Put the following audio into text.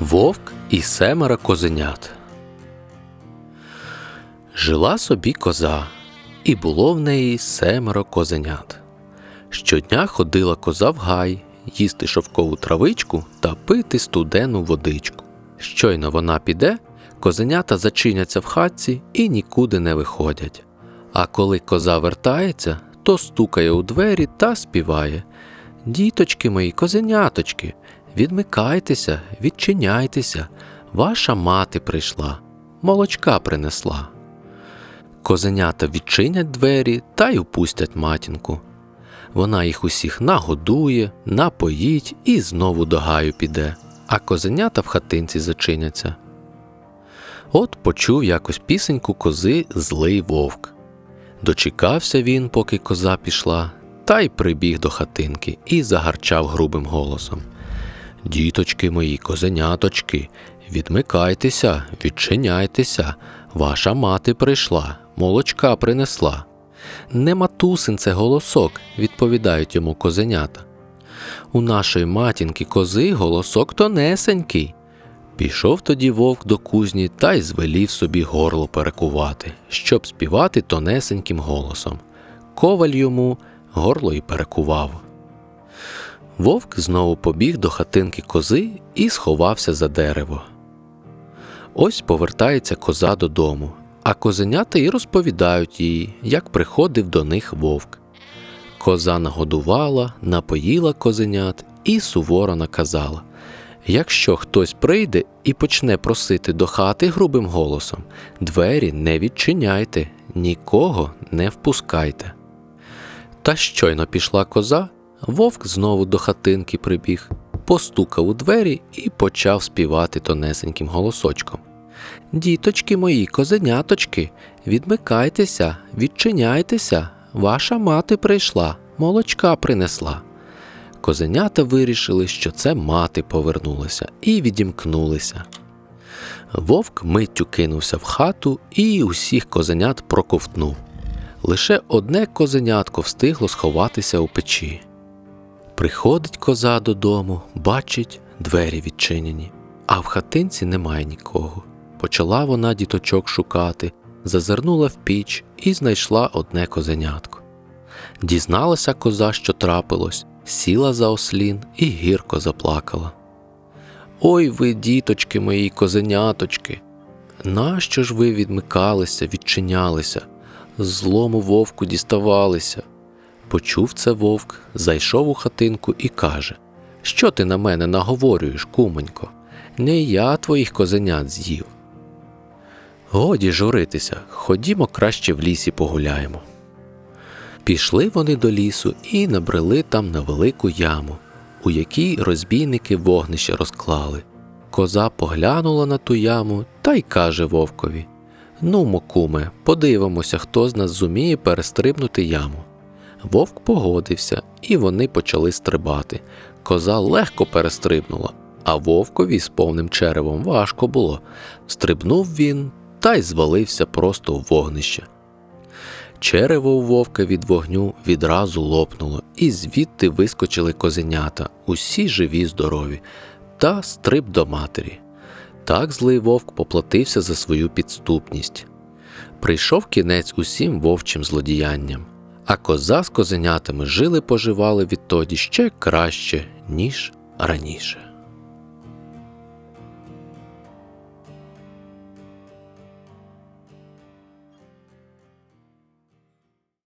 Вовк і семеро козенят. Жила собі коза, і було в неї семеро козенят. Щодня ходила коза в гай, їсти шовкову травичку та пити студену водичку. Щойно вона піде, козенята зачиняться в хатці і нікуди не виходять. А коли коза вертається, то стукає у двері та співає Діточки мої, козеняточки, відмикайтеся, відчиняйтеся, ваша мати прийшла, молочка принесла. Козенята відчинять двері та й упустять матінку. Вона їх усіх нагодує, напоїть і знову до гаю піде, а козенята в хатинці зачиняться. От почув якось пісеньку кози злий вовк. Дочекався він, поки коза пішла, та й прибіг до хатинки і загарчав грубим голосом. Діточки мої, козеняточки, відмикайтеся, відчиняйтеся, ваша мати прийшла, молочка принесла. Не матусин це голосок, відповідають йому козенята. У нашої матінки кози голосок тонесенький. Пішов тоді вовк до кузні та й звелів собі горло перекувати, щоб співати тонесеньким голосом. Коваль йому горло й перекував. Вовк знову побіг до хатинки кози і сховався за дерево. Ось повертається коза додому, а козенята й розповідають їй, як приходив до них вовк. Коза нагодувала, напоїла козенят і суворо наказала Якщо хтось прийде і почне просити до хати грубим голосом, двері не відчиняйте, нікого не впускайте. Та щойно пішла коза, вовк знову до хатинки прибіг, постукав у двері і почав співати тонесеньким голосочком. Діточки мої, козеняточки, відмикайтеся, відчиняйтеся, ваша мати прийшла, молочка принесла. Козенята вирішили, що це мати повернулася, і відімкнулися. Вовк миттю кинувся в хату і усіх козенят проковтнув. Лише одне козенятко встигло сховатися у печі. Приходить коза додому, бачить, двері відчинені, а в хатинці немає нікого. Почала вона діточок шукати, зазирнула в піч і знайшла одне козенятко. Дізналася коза, що трапилось, сіла за ослін і гірко заплакала. Ой ви, діточки мої, козеняточки, нащо ж ви відмикалися, відчинялися, злому вовку діставалися? Почув це вовк, зайшов у хатинку і каже Що ти на мене наговорюєш, кумонько? Не я твоїх козенят з'їв. Годі журитися, ходімо краще в лісі погуляємо. Пішли вони до лісу і набрели там на велику яму, у якій розбійники вогнище розклали. Коза поглянула на ту яму та й каже вовкові Ну, мокуме, подивимося, хто з нас зуміє перестрибнути яму. Вовк погодився, і вони почали стрибати. Коза легко перестрибнула, а вовкові з повним черевом важко було. Стрибнув він та й звалився просто в вогнище. Черево у вовка від вогню відразу лопнуло, і звідти вискочили козенята, усі живі, здорові, та стриб до матері. Так злий вовк поплатився за свою підступність. Прийшов кінець усім вовчим злодіянням, а коза з козенятами жили поживали відтоді ще краще, ніж раніше.